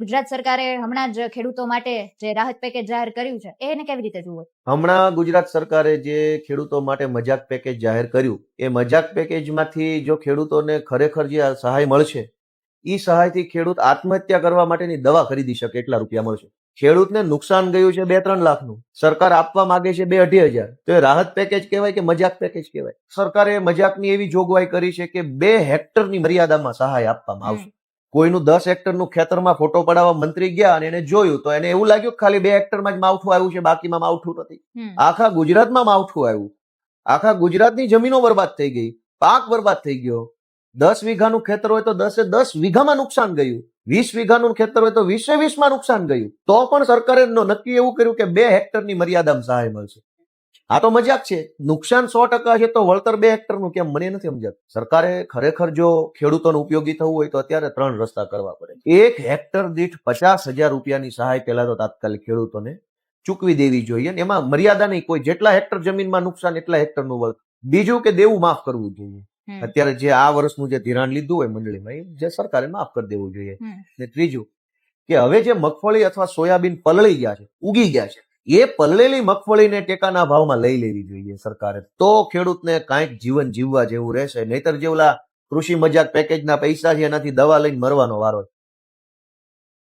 ગુજરાત સરકારે હમણાં જ ખેડૂતો માટે જે રાહત પેકેજ જાહેર કર્યું છે એને કેવી રીતે જુઓ? હમણાં ગુજરાત સરકારે જે ખેડૂતો માટે મજાક પેકેજ જાહેર કર્યું એ મજાક પેકેજમાંથી જો ખેડૂતોને ખરેખર જે સહાય મળશે એ સહાયથી ખેડૂત આત્મહત્યા કરવા માટેની દવા ખરીદી શકે એટલા રૂપિયા મળશે. ખેડૂતને નુકસાન ગયું છે બે ત્રણ લાખનું સરકાર આપવા માંગે છે બે અઢી હજાર તો એ રાહત પેકેજ કહેવાય કે મજાક પેકેજ કહેવાય? સરકારે મજાકની એવી જોગવાઈ કરી છે કે બે હેક્ટરની મર્યાદામાં સહાય આપવામાં આવશે. કોઈનું દસ હેક્ટરનું ખેતરમાં ફોટો પડાવવા મંત્રી ગયા અને એને જોયું તો એને એવું લાગ્યું ખાલી બે હેક્ટરમાં જ માવઠું આવ્યું છે બાકીમાં માવઠું નથી. આખા ગુજરાતમાં માવઠું આવ્યું. આખા ગુજરાતની જમીનો બરબાદ થઈ ગઈ પાક બરબાદ થઈ ગયો. દસ વીઘાનું ખેતર હોય તો દસે દસ વીઘામાં નુકસાન ગયું. વીસ વીઘાનું ખેતર હોય તો વીસે વીસમાં નુકસાન ગયું. તો પણ સરકારે નક્કી એવું કર્યું કે બે હેક્ટરની મર્યાદામાં સહાય મળશે. આ તો મજાક છે. નુકસાન સો ટકા છે તો વળતર બે હેક્ટરનું કેમ? મને નથી સમજાતું. સરકારે ખરેખર જો ખેડૂતોને ઉપયોગી થવું હોય તો અત્યારે ત્રણ રસ્તા કરવા પડે. એક હેક્ટર દીઠ પચાસ હજાર રૂપિયાની સહાય પહેલા તો તાત્કાલિક ખેડૂતોને ચૂકવી દેવી જોઈએ અને એમાં મર્યાદા નહીં. કોઈ જેટલા હેક્ટર જમીનમાં નુકસાન એટલા હેક્ટરનું વળતર બીજું કે દેવું માફ કરવું જોઈએ. અત્યારે જે આ વર્ષનું જે ધિરાણ લીધું હોય મંડળીમાં એ જે સરકારે માફ કરી દેવું જોઈએ. ને ત્રીજું કે હવે જે મગફળી અથવા સોયાબીન પલળી ગયા છે ઉગી ગયા છે એ પલળેલી મગફળીને ટેકાના ભાવમાં લઈ લેવી જોઈએ સરકારે તો ખેડૂતને કાંઈક જીવન જીવવા જેવું રહેશે નહીતર જેવલા કૃષિ મજાક પેકેજના પૈસા છે, એનાથી દવા લઈને મરવાનો વારો.